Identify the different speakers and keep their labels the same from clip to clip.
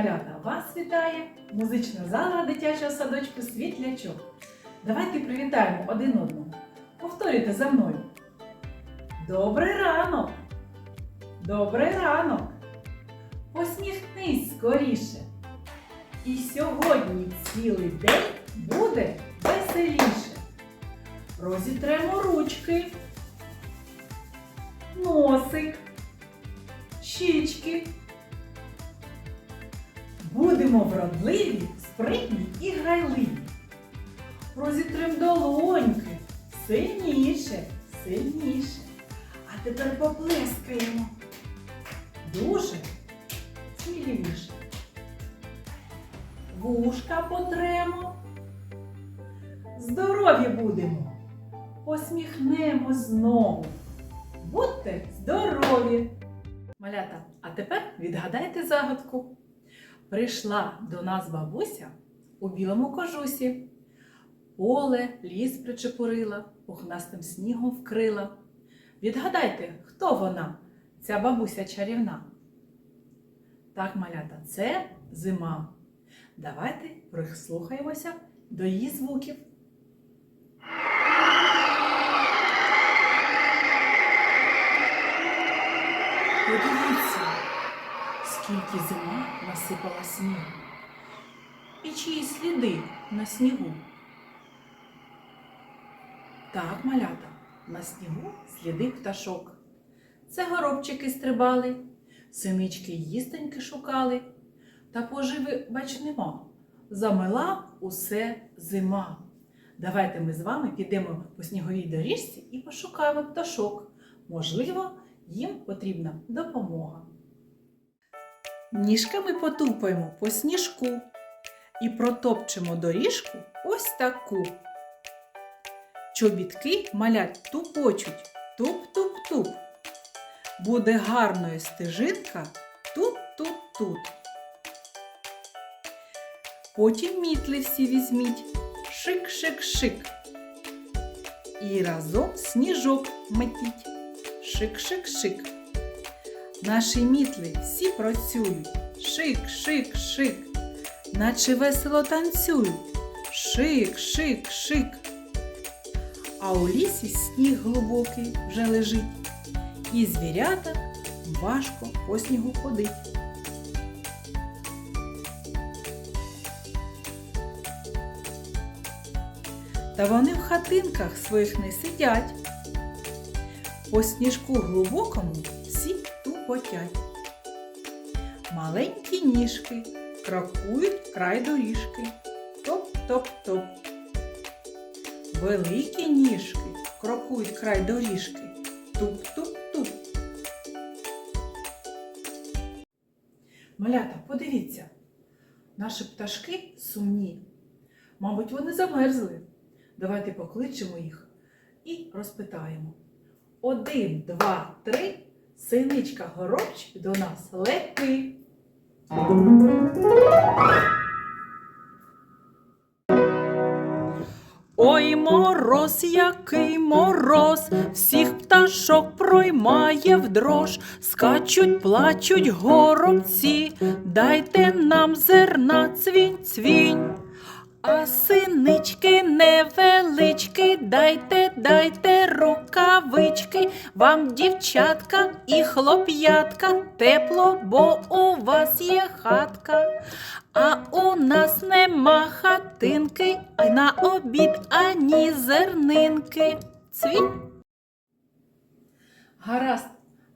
Speaker 1: малята! Вас вітає музична зала дитячого садочку Світлячок. Давайте привітаємо один одного. Повторюйте за мною. Добрий ранок! Добрий ранок! Посміхнись скоріше. І сьогодні цілий день буде веселіше. Розітремо ручки, носик, щічки. Будемо вродливі, спритні і грайливі. Розітрим долоньки сильніше, сильніше. А тепер поплескаємо. Дуже сміливіше. Вушка потремо. Здорові будемо. Посміхнемо знову. Будьте здорові! Малята, а тепер відгадайте загадку. Прийшла до нас бабуся у білому кожусі. Поле, ліс причепурила, пухнастим снігом вкрила. Відгадайте, хто вона, ця бабуся чарівна? Так, малята, це зима. Давайте прислухаємося до її звуків. Подивіться, скільки зима насипала снігу. І чиї сліди на снігу. Так, малята, на снігу сліди пташок. Це горобчики стрибали, синички їстеньки шукали, та поживи, бач, нема. Замила усе зима. Давайте ми з вами підемо по сніговій доріжці і пошукаємо пташок. Можливо, їм потрібна допомога. Ніжками потупаємо по сніжку і протопчемо доріжку ось таку. Чобітки малять тупочуть, туп-туп-туп. Буде гарною стежинка тут-тут-тут. Потім мітли всі візьміть, шик-шик-шик. І разом сніжок метіть. Шик-шик-шик. Наші мітли всі працюють. Шик-шик-шик. Наче весело танцюють. Шик-шик-шик. А у лісі сніг глибокий вже лежить. І звірята важко по снігу ходить. Та вони в хатинках своїх не сидять. По сніжку глибокому всі тупотять. Маленькі ніжки крокують край доріжки. Топ-топ-топ. Великі ніжки крокують край доріжки. Туп-туп-туп. Малята, подивіться, наші пташки сумні. Мабуть, вони замерзли. Давайте покличемо їх і розпитаємо. Один, два, три. Синичка горобчик до нас лети. Ой, мороз, який мороз, всіх пташок проймає в дрож, скачуть, плачуть горобці, дайте нам зерна цвінь, цвінь. А синички невеличкі, дайте, дайте рукавички, вам, дівчатка і хлоп'ятка, тепло, бо у вас є хатка. А у нас нема хатинки, а на обід ані зернинки. Цвінь. Гаразд,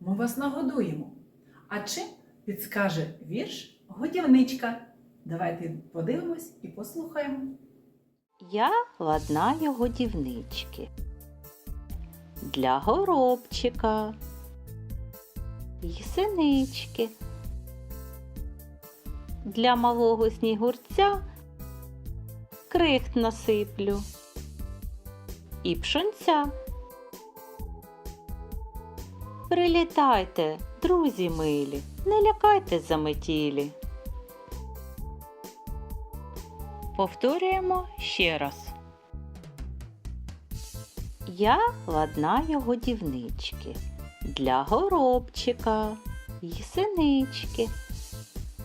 Speaker 1: ми вас нагодуємо. А чим підскаже вірш годівничка? Давайте подивимось і послухаємо.
Speaker 2: Я ладнаю годівнички для горобчика й синички. Для малого снігурця крихт насиплю і пшонця. Прилітайте, друзі милі, не лякайтесь заметілі. Повторюємо ще раз. Я ладнаю годівнички для горобчика й синички.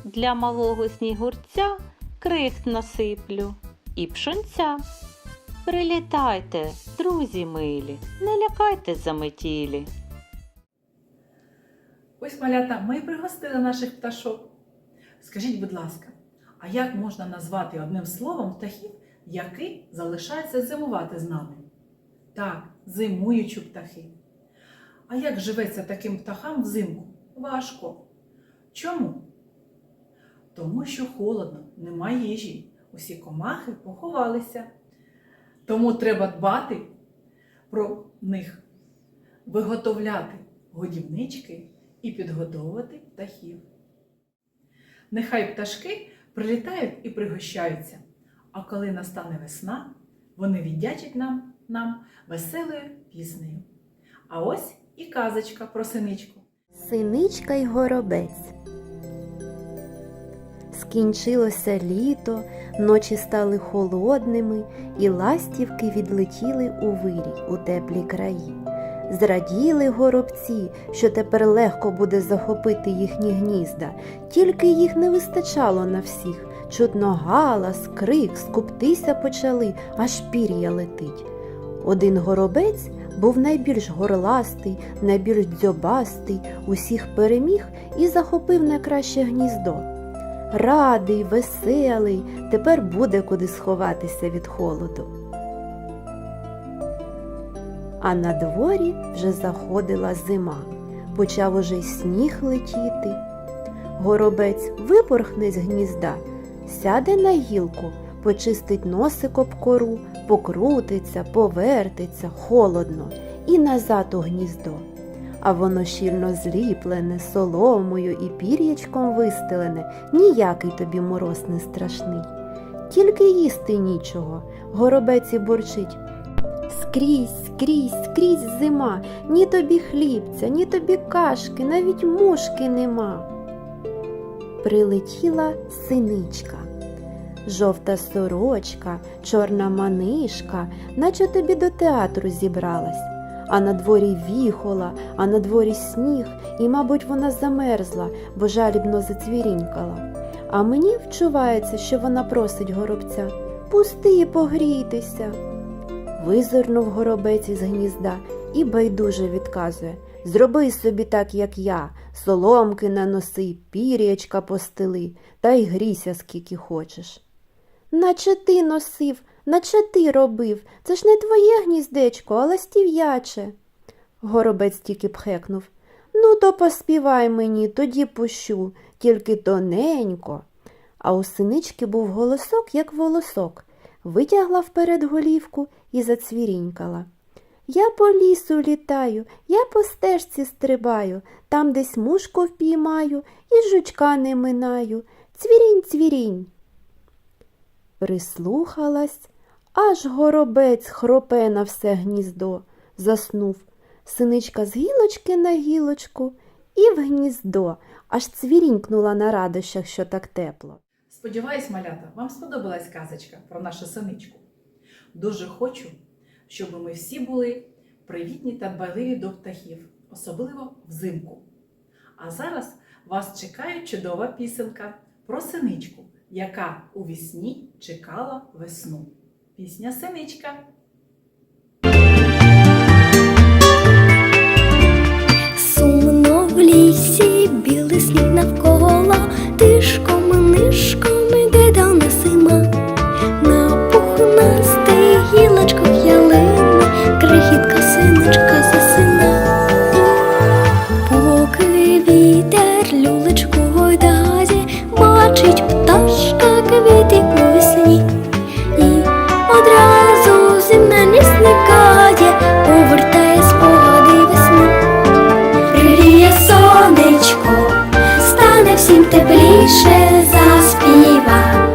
Speaker 2: Для малого снігурця крихт насиплю і пшонця. Прилітайте, друзі милі, не лякайте заметілі.
Speaker 1: Ось малята, ми пригостили наших пташок. Скажіть, будь ласка, а як можна назвати одним словом птахів, які залишаються зимувати з нами? Так, зимуючі птахи. А як живеться таким птахам взимку? Важко. Чому? Тому що холодно, нема їжі. Усі комахи поховалися. Тому треба дбати про них, виготовляти годівнички і підгодовувати птахів. Нехай пташки прилітають і пригощаються, а коли настане весна, вони віддячать нам, нам веселою піснею. А ось і казочка про синичку.
Speaker 3: Синичка й горобець. Скінчилося літо, ночі стали холодними, і ластівки відлетіли у вирій у теплі краї. Зраділи горобці, що тепер легко буде захопити їхні гнізда, тільки їх не вистачало на всіх. Чутно галас, крик, скуптися почали, аж пір'я летить. Один горобець був найбільш горластий, найбільш дзьобастий, усіх переміг і захопив найкраще гніздо. Радий, веселий, тепер буде куди сховатися від холоду. А на дворі вже заходила зима, почав уже й сніг летіти. Горобець випорхне з гнізда, сяде на гілку, почистить носик об кору, покрутиться, повертиться, холодно, і назад у гніздо. А воно щільно зліплене, соломою і пір'ячком вистелене, ніякий тобі мороз не страшний. Тільки їсти нічого, горобець і бурчить. Скрізь, скрізь, скрізь зима, ні тобі хлібця, ні тобі кашки, навіть мушки нема. Прилетіла синичка. Жовта сорочка, чорна манишка, наче тобі до театру зібралась. А на дворі віхола, а на дворі сніг, і, мабуть, вона замерзла, бо жалібно зацвірінькала. А мені вчувається, що вона просить горобця пусти погрітися. Визирнув горобець із гнізда і байдуже відказує Зроби собі так, як я, соломки наноси, пір'ячка постели, та й грійся скільки хочеш. Наче ти носив, наче ти робив, це ж не твоє гніздечко, а ластів'яче. Горобець тільки пхекнув. Ну, то поспівай мені, тоді пущу, тільки тоненько. А у синички був голосок, як волосок, витягла вперед голівку і зацвірінькала. Я по лісу літаю, я по стежці стрибаю, там десь мушку впіймаю і жучка не минаю. Цвірінь, цвірінь. Прислухалась, аж горобець хропе на все гніздо, заснув. Синичка з гілочки на гілочку і в гніздо, аж цвірінькнула на радощах, що так тепло.
Speaker 1: Сподіваюсь, малята, вам сподобалась казочка про нашу синичку. Дуже хочу, щоб ми всі були привітні та дбайливі до птахів, особливо взимку. А зараз вас чекає чудова пісенка про синичку, яка у вісні чекала весну. Пісня Синичка.
Speaker 4: Тепліше, заспіва,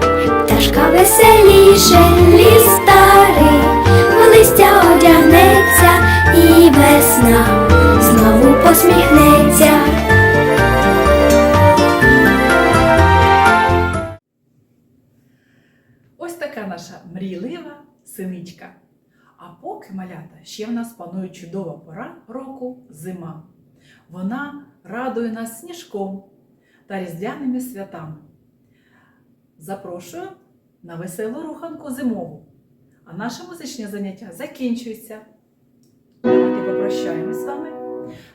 Speaker 4: пташка веселіше, ліс старий, в листя одягнеться, і весна знову посміхнеться.
Speaker 1: Ось така наша мрійлива синичка. А поки малята ще в нас панує чудова пора року зима. Вона радує нас сніжком, та різдвяними святами. Запрошую на веселу руханку зимову. А наше музичне заняття закінчується. Давайте попрощаємось з вами.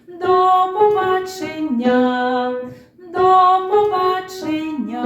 Speaker 1: До побачення! До побачення!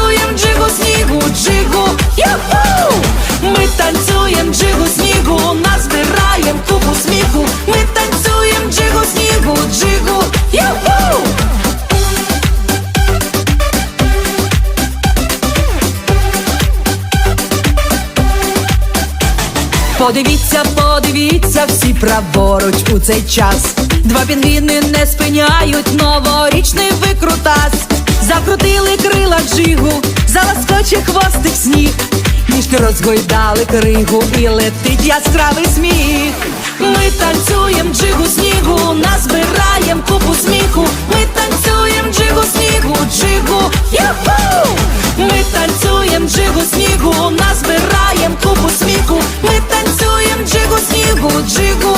Speaker 5: Подивіться, подивіться, всі праворуч у цей час. Два пінгвіни не спиняють новорічний викрутас. Закрутили крила джигу, заласкоче хвостик сніг. Ніжки розгойдали кригу і летить яскравий сміх. Ми танцюєм джигу снігу, назбираєм купу сміху. Ми танцюєм джигу снігу, джигу, юху! Ми танцюєм джигу снігу. джигу.